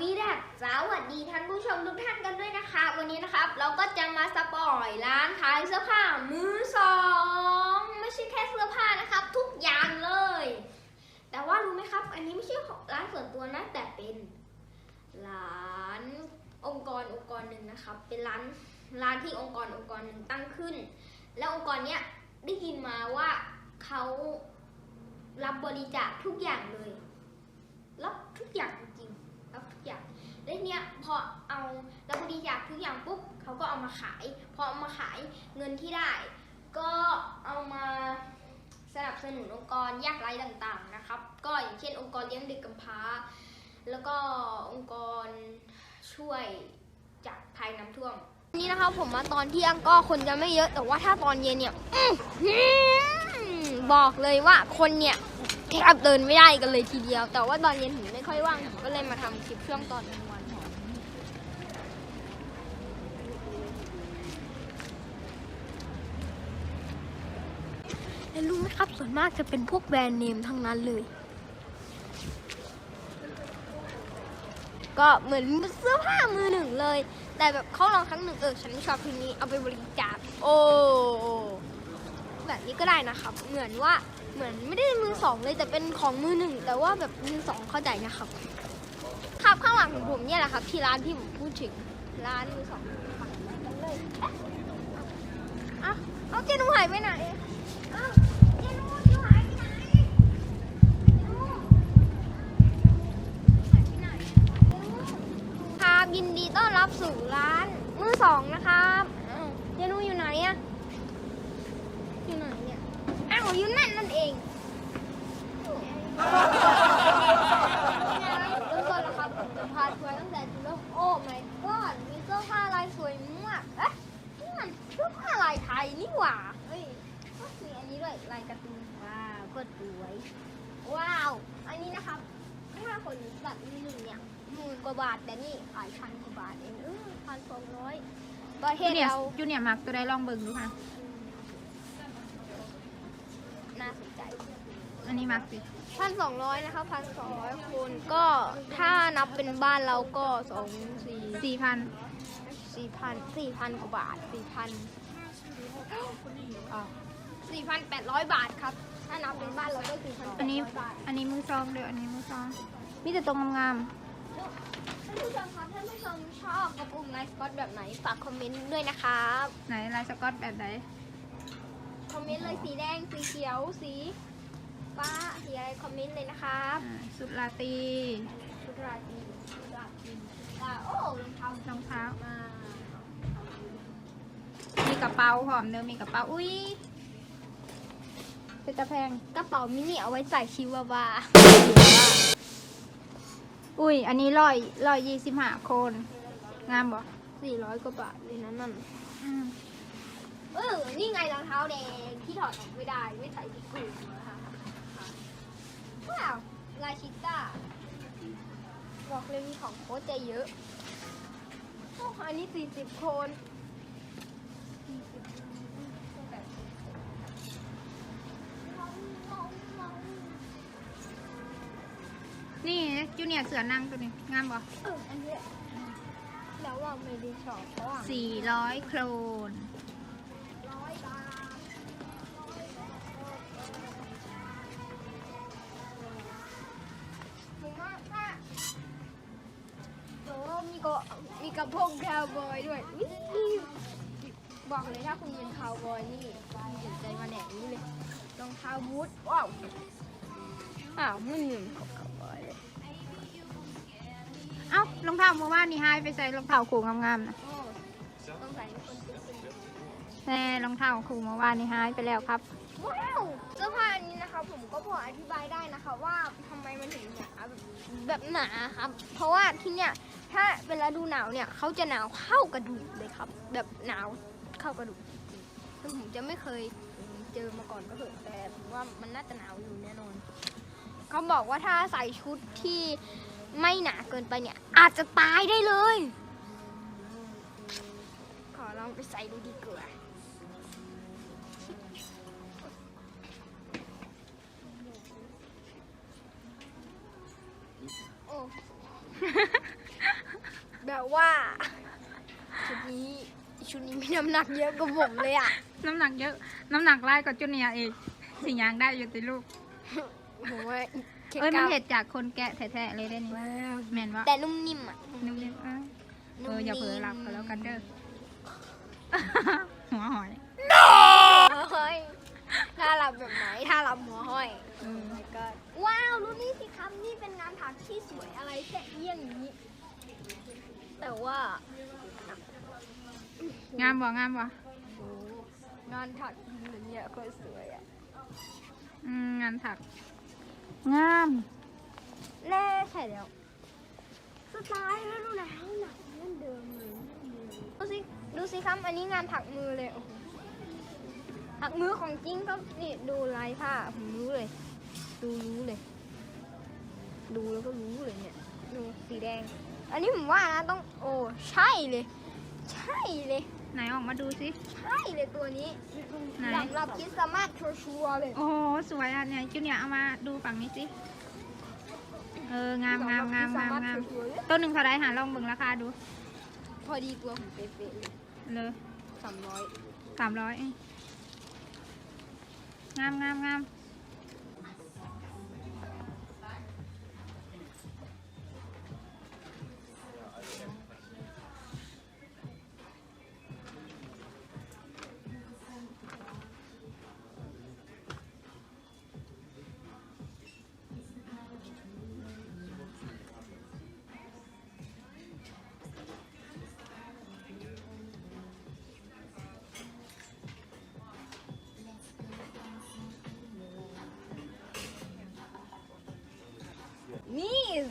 วีแรกสวัสดีท่านผู้ชมทุกท่านกันด้วยนะคะ วันนี้นะครับเราก็จะมาสปอยร้านขายเสื้อผ้ามือสองไม่ใช่แค่เสื้อผ้านะครับ ทุกอย่างเลย แต่ว่ารู้ไหมครับ อันนี้ไม่ใช่ร้านส่วนตัวนะแต่เป็นร้านองค์กรองค์กรหนึ่งนะครับ เป็นร้านร้านที่องค์กรองค์กรหนึ่งตั้งขึ้น แล้วองค์กรเนี้ยได้ยินมาว่าเขารับบริจาคทุกอย่างเลยรับทุกอย่างจริง ๆรับทุกอย่างแล้วเนี้ยพอเอารับบริจาคทุกอย่างปุ๊บเขาก็เอามาขาย พอเอามาขายเงินที่ได้ ก็เอามาสนับสนุนองค์กรยากไร้ต่างๆนะครับ ก็อย่างเช่น องค์กรเลี้ยงเด็กกำพร้า แล้วก็องค์กรช่วยจากภัยน้ำท่วม นี่นะครับผมมาตอนเที่ยงก็คนจะไม่เยอะแต่ว่าถ้าตอนเย็นเนี่ยอบอกเลยว่าคนเนี่ย แทบเดินไม่ได้กันเลยทีเดียว แต่ว่าตอนเย็นผมไม่ค่อยว่างผมก็เลยมาทำคลิปช่วงตอนกลางวันรู้ไหมครับส่วนมากจะเป็นพวกแบรนด์เนมทั้งนั้นเลย ก็เหมือนเสื้อผ้ามือหนึ่งเลย แต่แบบเขาลองครั้งหนึ่งเออฉันชอบทีนี้เอาไปบริจาคโอ้แบบนี้ก็ได้นะครับ เหมือนว่า เหมือนไม่ได้มือสองเลยแต่เป็นของมือหนึ่งแต่ว่าแบบมือสองเข้าใจนะครับครับข้างหลังของผมเนี่ยแหละครับ ที่ร้านที่ผมพูดถึงร้านมือสองครับกันเลยอะเอาเจนูหายไปไหนอ้าวเจนูเจนูหายไปไหนเจนูหายไปไหนเจนูครับยินดีต้อนรับสู่ร้านมือสองนะครับอ้าวเจนูอยู่ไหนอะอยู่ไหนเนี่ยอ้าวอยู่นั่นนั่นเองเริ่มต้นแล้วครับผมจะพาทัวร์ตั้งแต่จุดเริ่มโอ้ my god มีเสื้อผ้าลายสวยมากเอ๊ะนี่มันเสื้อผ้าลายไทยนี่หว่าเฮ้ยก็มีอันนี้ด้วยลายการ์ตูนว้าวก็สวย ว้าว อันนี้นะครับถ้าคนตัดมือหนึ่งเนี่ยหมื่นก ว่าบาทแต่นี่ขายพันกว่าบาทเองเออพันสองร้อยประเทจูศเนียร์เราจูเนียร์มักตัวได้ลองเบิ่งดูค่ะ น่าสนใจอันนี้มักสิพันสองร้อยนะคะพันสองร้อยคนก็ถ้านับเป็นบ้านเราก็สองสี่สี่พันสี่พันสี่พันกว่าบาทสี่พันสี่พันแปดร้อยบาทครับ ถ้านับเป็นบ้านเราก็คือพันอันนี้บาทอันนี้มือซองเดี๋ยวอันนี้มือซองมีแต่ตรงงามท่านผู้ชมครับท่านผู้ชมชอบกระปุกไนท์สกอตแบบไหนฝากคอมเมนต์ด้วยนะครับๆไหนลายสกอตแบบไหนคอมเมนต์เลยสีแดงสีเขียวสีฟ้าสีอะไรคอมเมนต์เลยนะครับอ่าสุดลาตรีชุดราตรีชุดราตรีอ่าโอ้รองเท้ารองเท้า มามีกระเป๋าหอมเนื้อมีกระเป๋า อุ้ยเป็นตะแพงกระเป๋ามินิเอาไว้ใส่ชิวาบา อุ้ย อันนี้ร้อยร้อยยี่สิบห้าคน งามบ่สี่ร้อยกว่าบาทเลยนะนั่นอืมเออ นี่ไงรองเท้าแดงที่ถอดออกไม่ได้ ไม่ใส่ที่กูนะคะว้าว ลายชิต้า บอกเลยมีของโค้ชจเยอะโอ้อันนี้สี่สิบคน จูเนียร์เสือนั่งตัวนี้งามบ่เอออันเนี้ยแล้วว่าไม่ได้ชอบเพราะว่าสี่ร้อยโครนร้อยบาทผมว่าถ้าโอ้มีก็มีกระโปรงคาวบอยด้วยวิบอกเลยถ้าคุณเป็นคาวบอยนี่สนใจมาแหนกนี้เลยรองเท้าบูทว้าวอ้าวไม่เหมือนของคาวบอยเลย เอ้ารองเท้าเมื่อวานนี่หายไปใส่รองเท้าคู่งามๆนะโอ้ต้องใส่คนเป็นคนแน่รองเท้าครูเมื่อวานนี้หายไปแล้วครับ ว้าวเสื้อผ้าอันนี้นะคะ ผมก็พออธิบายได้นะคะ ว่าทำไมมันถึงหนาแบบแบบหนาครับ เพราะว่าที่เนี่ยถ้าเวลาดูหนาวเนี่ยเขาจะหนาวเข้ากระดูกเลยครับ แบบหนาวเข้ากระดูกซึ่งผมจะไม่เคยเจอมาก่อนก็เถอะแต่ผมว่ามันน่าจะหนาวอยู่แน่นอนเขาบอกว่าถ้าใส่ชุดที่ ไม่หนาเกินไปเนี่ย อาจจะตายได้เลย ขอลองไปใส่ดูดีกว่าโอ้แบบว่าชุดนี้ชุดนี้มีน้ำหนักเยอะกว่าผมเลยอะ น้ำหนักเยอะ น้ำหนักไล่กว่าจุเนียร์เองสิยางได้อยู่ติลูก ผมว่า เอ้ยมันเห็ดจากคนแกะแท้ๆเลยได้นี่แม่นวะแต่นุ่มนิ่มอะนุ่มๆเออเอออย่าเผลอหลับก็แล้วกันเด้อหัวหอยเฮ้ยถ้าหลับแบบไหนถ้าหลับหัวห้อยเออก็ว้าวรู้นี่สิครับนี่เป็นงานถักที่สวยอะไรแค่เอี้ยงอย่างนี้ แต่ว่างามบ่งามบ่โอ้งานถักเหมือนเนี่ยก็สวยอะอืมงานถัก งามแน่ใช่แล้วสไตล์แล้วดูนาวหนักเหมือนเดิมเลยดูสิดูสิครับอันนี้งานถักมือเลยโอ้โหถักมือของจริงครับนี่ดูลายผ้าผมรู้เลย ดูรู้เลย ดูแล้วก็รู้เลยเนี่ยดูสีแดง อันนี้ผมว่านะต้องโอ้ใช่เลย ใช่เลย ไหนออกมาดูสิใช่เลยตัวนี้ไหนสำหรับคริดสต์มาสชัวร์ๆเลยโอ้โหสวยอะเนี่ยจุเนียร์เอามาดูฝั่งนี้สิเอองามงามงามงามงามชัวร์ๆเลยต้นหนึ่งเท่าไรหาลองเบิ่งราคาดู พอดีตัวผมเป๊ะๆเลยเลยสามร้อยสามร้อยงามงามงาม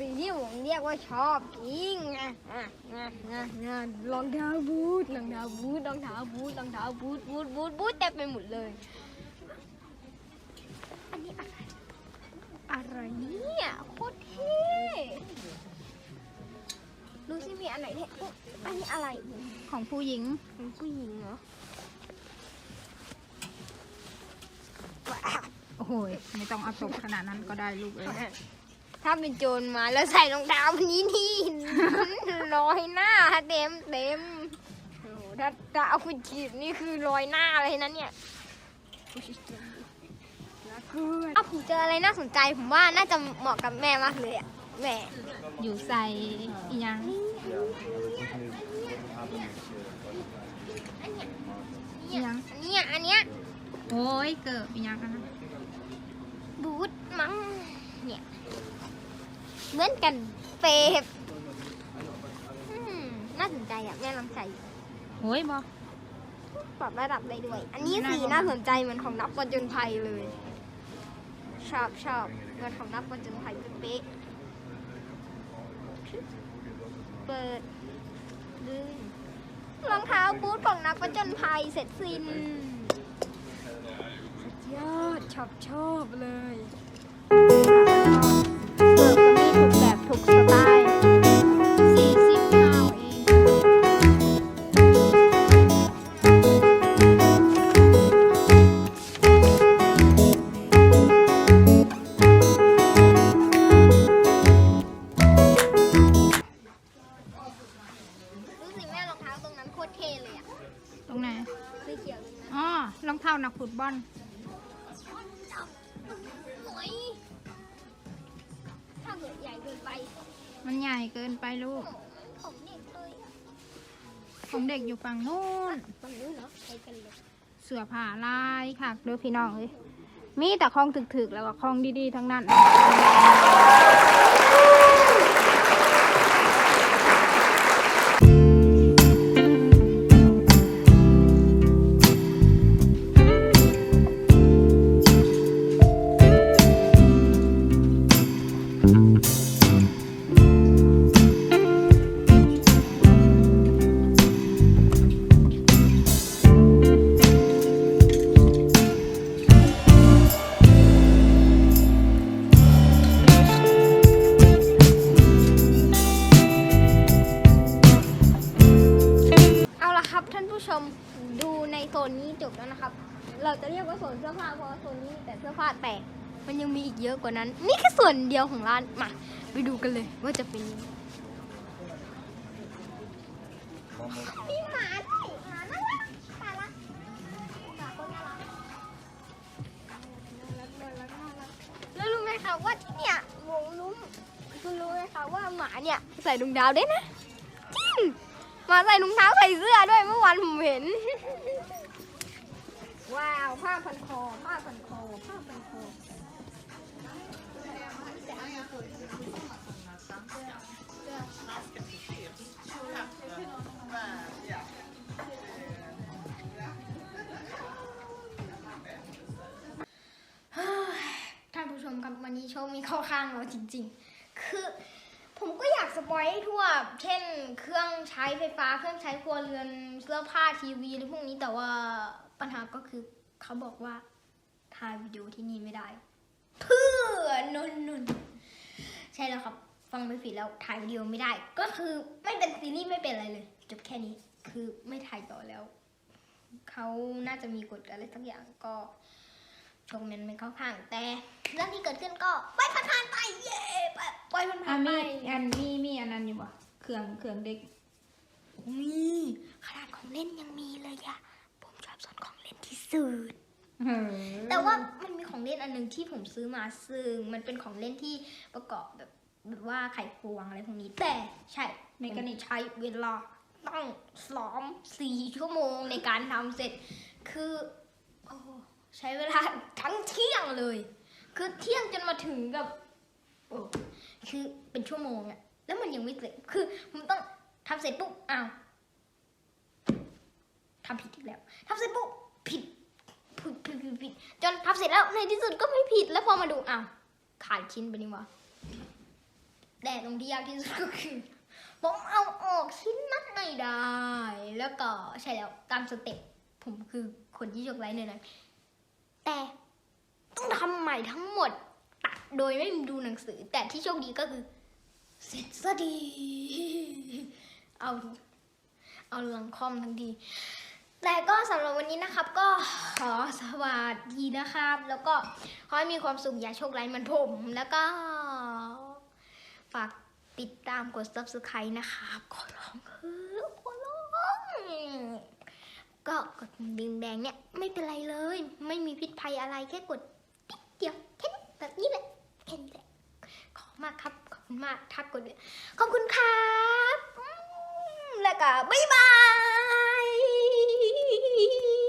สิ่งที่ผมเรียกว่าชอบจริงอะอะอะอะอะรองเท้าบูทรองเท้าบูทรองเท้าบูทรองเท้าบูทบูทบูทบูทเต็มไปหมดเลย อันนี้อะไรอะไรเนี่ยโคตรเท่ดูสิมีอันไหนเนี่ยอุ๊ยอันนี้อะไรของผู้หญิงเป็นผู้หญิงเหรอว้าวโอ้โหยไม่ต้องเอาตกขนาดนั้นก็ได้ลูกเอ้ย ถ้าเป็นโจรมาแล้วใส่รองเท้าวันนี้นี่รอยหน้าเต็มเต็มโอ้โหถ้าถ้าเอาคุณจีบนี่คือรอยหน้าเลยนะเนี่ยอ้าวผมเจออะไรน่าสนใจผมว่าน่าจะเหมาะกับแม่มากเลยอะแม่อยู่ใส่อีหยังอันเนี้ยอีหยังอันเนี้ยอันเนี้ยโอ้ยเกิดอีหยังกันนะบูทมั้งเนี่ย เหมือนกันเปบอืมน่าสนใจอะแม่ลองใส่โอ้ยบอปรับระดับได้ด้วย อันนี้น่าสีลองน่าสนใจเหมือนของนับประจนภัยเลย ชอบชอบเหมือนของนับประจนภัยเป๊ะๆเปิดดึงรองเท้าบูทของนักประจนภัยเสร็จสิ้นสุดยอดชอบชอบเลย มันใหญ่เกินไปลูกผมเด็กเลยของเด็กอยู่ฝั่งนู้น มันรู้เนาะไปกันเลยเสือผ่าลายค่ะเด้อพี่น้องเลยมีแต่คลองถึกๆแล้วก็คลองดีๆทั้งนั้น นี้จบแล้วนะครับ เราจะเรียกว่าโซนเสื้อผ้าเพราะว่าโซนนี้แต่เสื้อผ้าแต่มันยังมีอีกเยอะกว่านั้น นี่แค่ส่วนเดียวของร้านมาไปดูกันเลยว่าจะเป็นมีหมาด้วยหมาน่ารักน่ารักหมาก็น่ารักแล้วรู้ไหมคะว่าที่เนี่ยวงลุ้มคุณรู้ไหมคะว่าหมาเนี่ยใส่รองเท้าได้นะจริงหมาใส่รองเท้าใส่เสื้อด้วยเมื่อวานผมเห็น ว้าว ผ้าพันคอ ผ้าพันคอ ผ้าพันคอ ท่านผู้ชมครับวันนี้โชคมีเข้าข้างเราจริงๆ คือผมก็อยากสปอยให้ทั่ว เช่น เครื่องใช้ไฟฟ้า เครื่องใช้ครัวเรือน เสื้อผ้าทีวีหรือพวกนี้แต่ว่า ปัญหาก็คือเขาบอกว่าถ่ายวิดีโอที่นี่ไม่ได้ เพื่อนนนนใช่แล้วครับ ฟังไม่ผิดแล้วถ่ายวิดีโอไม่ได้ ก็คือไม่เป็นซีรีส์ไม่เป็นอะไรเลยจบแค่นี้คือไม่ถ่ายต่อแล้วเขาน่าจะมีกฎอะไรสักอย่างก็ชงเมนไม่เข้าข้างแต่เรื่องที่เกิดขึ้นก็ไปผ่านผ่านๆไปเย่ไปปล่อยผ่านอะผ่านๆไปมีอันมีมีอันนั้นอยู่บ่เครื่องเครื่องเด็กมีขนาดของเล่นยังมีเลยอะ สุดเออแต่ว่ามันมีของเล่นอันหนึ่งที่ผมซื้อมาซึ่งมันเป็นของเล่นที่ประกอบแบบแบบว่าไขควงอะไรพวกนี้ แต่ใช่เมกานิกใช้เวลาตั้งซ้อมสี่ชั่วโมงในการทำเสร็จ คือโอ้ใช้เวลาทั้งเที่ยงเลย คือเที่ยงจนมาถึงแบบโอ้คือเป็นชั่วโมงอะแล้วมันยังไม่เสร็จ คือผมต้องทำเสร็จปุ๊บอ้าวทำผิดอีกแล้วทำเสร็จปุ๊บผิด ผิดผิดผิดผิดจนทำเสร็จแล้วในที่สุดก็ไม่ผิดแล้วพอมาดูอ้าวขาดชิ้นไปนี่วะแต่ตรงที่ยากที่สุดก็คือผมเอาออกชิ้นนั้นไม่ได้ แล้วก็ใช่แล้วตามสเต็ปผมคือคนที่โชคร้ายหน่อยๆแต่ต้องทำใหม่ทั้งหมดตัดโดยไม่ดูหนังสือ แต่ที่โชคดีก็คือเสร็จซะดี เอา เอาหลังคอมทั้งที แต่ก็สำหรับวันนี้นะครับ ก็ขอสวัสดีนะครับ แล้วก็ขอให้มีความสุขอย่าโชคร้ายเหมันผม แล้วก็ ฝากติดตามกด subscribe นะครับขอร้องเออขอร้องก็กดดิงแดงเนี่ยไม่เป็นไรเลย ไม่มีพิษภัยอะไรแค่กดติ๊กเดียวแค่นี้แบบนี้แหละแค่นี้แหละขอบมากครับ ขอบคุณมากถ้ากดขอบคุณครับ แล้วก็บ๊ายบาย Bye.